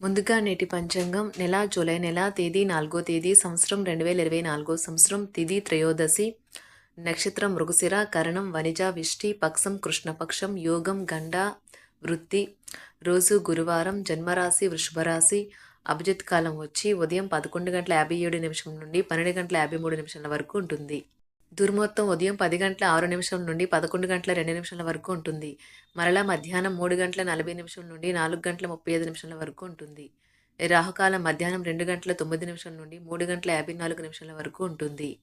ముందుగా నేటి పంచాంగం నెల జూలై నెల తేదీ నాలుగో తేదీ సంవత్సరం రెండు వేల ఇరవై నాలుగో సంవత్సరం తిది త్రయోదశి. నక్షత్రం మృగశిర కరణం వనిజ విష్టి పక్షం కృష్ణపక్షం యోగం గండ వృత్తి. రోజు గురువారం జన్మరాశి వృషభరాశి. అభిజిత్ కాలం వచ్చి ఉదయం పదకొండు గంటల యాభై ఏడు నిమిషం నుండి పన్నెండు గంటల యాభై మూడు నిమిషాల వరకు ఉంటుంది. దుర్మొత్తం ఉదయం పది గంటల ఆరు నిమిషం నుండి పదకొండు గంటల రెండు నిమిషాల వరకు ఉంటుంది. మరలా మధ్యాహ్నం మూడు గంటల నలభై నిమిషం నుండి నాలుగు గంటల ముప్పై ఐదు నిమిషాల వరకు ఉంటుంది. రాహుకాలం మధ్యాహ్నం రెండు గంటల తొమ్మిది నిమిషాల నుండి మూడు గంటల యాభై నాలుగు నిమిషాల వరకు ఉంటుంది.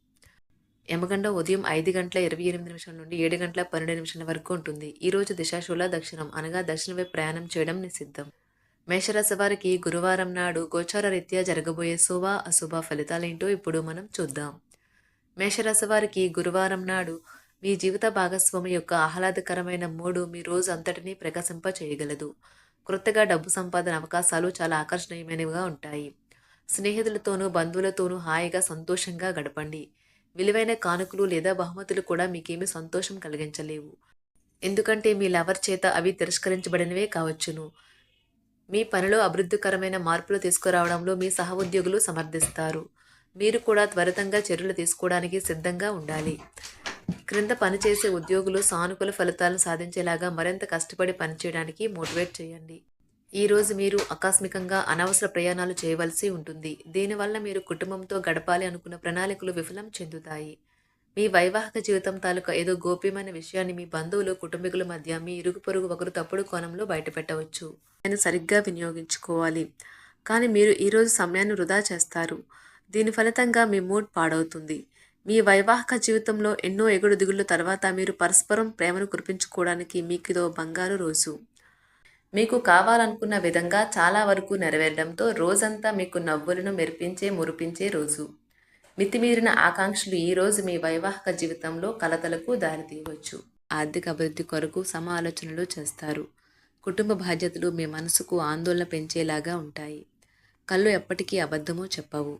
యమగండం ఉదయం ఐదు గంటల ఇరవై ఎనిమిది నిమిషాల నుండి ఏడు గంటల పన్నెండు నిమిషాల వరకు ఉంటుంది. ఈ రోజు దిశాశూల దక్షిణం అనగా దక్షిణ వైపు ప్రయాణం చేయడం నిషిద్ధం. మేషరాశి వారికి గురువారం నాడు గోచార రీత్యా జరగబోయే శుభ అశుభ ఫలితాలేంటో ఇప్పుడు మనం చూద్దాం. మేషరాశి వారికి గురువారం నాడు మీ జీవిత భాగస్వామి యొక్క ఆహ్లాదకరమైన మూడు మీ రోజు అంతటినీ ప్రకాశింప చేయగలదు. క్రొత్తగా డబ్బు సంపాదన అవకాశాలు చాలా ఆకర్షణీయమైనవిగా ఉంటాయి. స్నేహితులతోనూ బంధువులతోనూ హాయిగా సంతోషంగా గడపండి. విలువైన కానుకలు లేదా బహుమతులు కూడా మీకేమీ సంతోషం కలిగించలేవు. ఎందుకంటే మీ లవర్ చేత అవి తిరస్కరించబడినవే కావచ్చును. మీ పనిలో అభివృద్ధికరమైన మార్పులు తీసుకురావడంలో మీ సహోద్యోగులు సమర్థిస్తారు. మీరు కూడా త్వరితంగా చర్యలు తీసుకోవడానికి సిద్ధంగా ఉండాలి. క్రింద పనిచేసే ఉద్యోగులు సానుకూల ఫలితాలను సాధించేలాగా మరింత కష్టపడి పనిచేయడానికి మోటివేట్ చేయండి. ఈరోజు మీరు ఆకస్మికంగా అనవసర ప్రయాణాలు చేయవలసి ఉంటుంది. దీనివల్ల మీరు కుటుంబంతో గడపాలి అనుకున్న ప్రణాళికలు విఫలం చెందుతాయి. మీ వైవాహిక జీవితం తాలూకా ఏదో గోప్యమైన విషయాన్ని మీ బంధువులు కుటుంబీకుల మధ్య మీ ఇరుగు పొరుగు ఒకరు తప్పుడు కోణంలో బయటపెట్టవచ్చు. దాన్ని సరిగ్గా వినియోగించుకోవాలి. కానీ మీరు ఈరోజు సమయాన్ని వృధా చేస్తారు. దీని ఫలితంగా మీ మూడ్ పాడవుతుంది. మీ వైవాహిక జీవితంలో ఎన్నో ఎగుడుదిగుళ్ళ తర్వాత మీరు పరస్పరం ప్రేమను కురిపించుకోవడానికి మీకు ఇదో బంగారు రోజు. మీకు కావాలనుకున్న విధంగా చాలా వరకు నెరవేరడంతో రోజంతా మీకు నవ్వులను మెరిపించే మురిపించే రోజు. మితిమీరిన ఆకాంక్షలు ఈరోజు మీ వైవాహిక జీవితంలో కలతలకు దారితీయవచ్చు. ఆర్థిక అభివృద్ధి కొరకు సమాలోచనలు చేస్తారు. కుటుంబ బాధ్యతలు మీ మనసుకు ఆందోళన పెంచేలాగా ఉంటాయి. కళ్ళు ఎప్పటికీ అబద్ధమో చెప్పవు.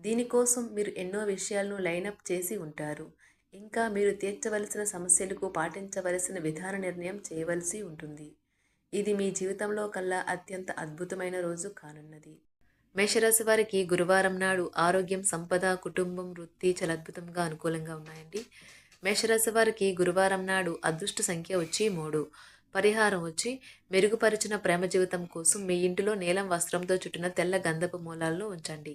దీనికోసం మీరు ఎన్నో విషయాలను లైనప్ చేసి ఉంటారు. ఇంకా మీరు తీర్చవలసిన సమస్యలకు పాటించవలసిన విధాన నిర్ణయం చేయవలసి ఉంటుంది. ఇది మీ జీవితంలో కల్లా అత్యంత అద్భుతమైన రోజు కానున్నది. మేషరాశి వారికి గురువారం నాడు ఆరోగ్యం సంపద కుటుంబం వృత్తి చాలా అద్భుతంగా అనుకూలంగా ఉన్నాయండి. మేషరాశి వారికి గురువారం నాడు అదృష్ట సంఖ్య వచ్చి మూడు. పరిహారం వచ్చి మెరుగుపరిచిన ప్రేమ జీవితం కోసం మీ ఇంటిలో నీలం వస్త్రంతో చుట్టిన తెల్ల గంధపు మూలాలను ఉంచండి.